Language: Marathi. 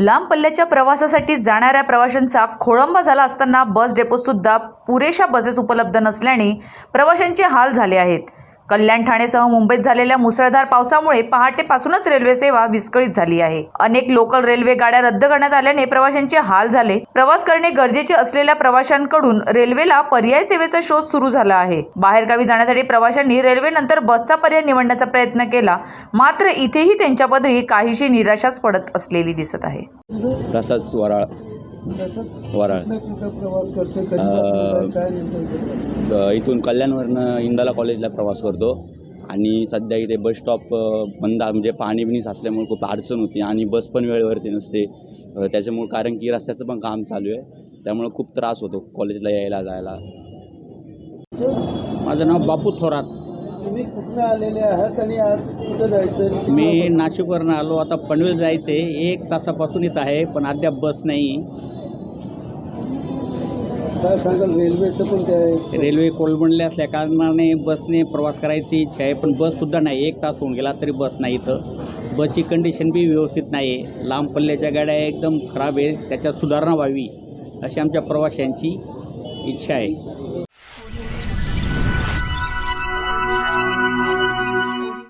लांब पल्ल्याच्या प्रवासासाठी जाणाऱ्या प्रवाशांचा खोळंबा झाला असताना बस डेपोसुद्धा पुरेशा बसेस उपलब्ध नसल्याने प्रवाशांचे हाल झाले आहेत. कल्याण ठाणेसह मुंबईत झालेल्या मुसळधार पावसामुळे पहाटेपासूनच रेल्वे सेवा विस्कळीत झाली आहे. अनेक लोकल रेल्वे गाड्या रद्द करण्यात आल्याने प्रवाशांचे हाल झाले. प्रवास करणे गरजेचे असलेल्या प्रवाशांकडून रेल्वेला पर्याय सेवेचा शोध सुरू झाला आहे. बाहेरगावी जाण्यासाठी प्रवाशांनी रेल्वेनंतर बसचा पर्याय निवडण्याचा प्रयत्न केला. मात्र इथेही त्यांच्या पदरी काहीशी निराशाच पडत असलेली दिसत आहे. तसंच वराळ वराळ. कुठं प्रवास करतो कधी अं, काय नेमकं द- इथून कल्याणवरनं इंदाला कॉलेजला प्रवास करतो. आणि सध्या इथे बस स्टॉप बंद आहे, म्हणजे पाणी बिणी साचल्यामुळे खूप अडचण होती. आणि बस पण वेळेवरती नसते. त्याच्यामुळे कारण की रस्त्याचं पण काम चालू आहे. त्यामुळे खूप त्रास होतो कॉलेजला यायला जायला. माझं नाव बापू थोरात. तुम्ही कुठं आलेले आहात आणि आज कुठं जायचं मी नाशिकवरनं आलो आता पनवेल जायचे. एक तासापासून येत आहे पण अद्याप बस नाही. काय सांगाल रेल्वेचं पण ते आहे? रेल्वे कोलमडले असल्या कारणाने बसने प्रवास करायची इच्छा आहे पण बससुद्धा नाही. एक तास होऊन गेला तरी बस नाही इथं. बसची कंडिशन बी व्यवस्थित नाही. आहे लांब पल्ल्याच्या गाड्या एकदम खराब आहे त्याच्यात सुधारणा व्हावी अशी आमच्या प्रवाशांची इच्छा आहे.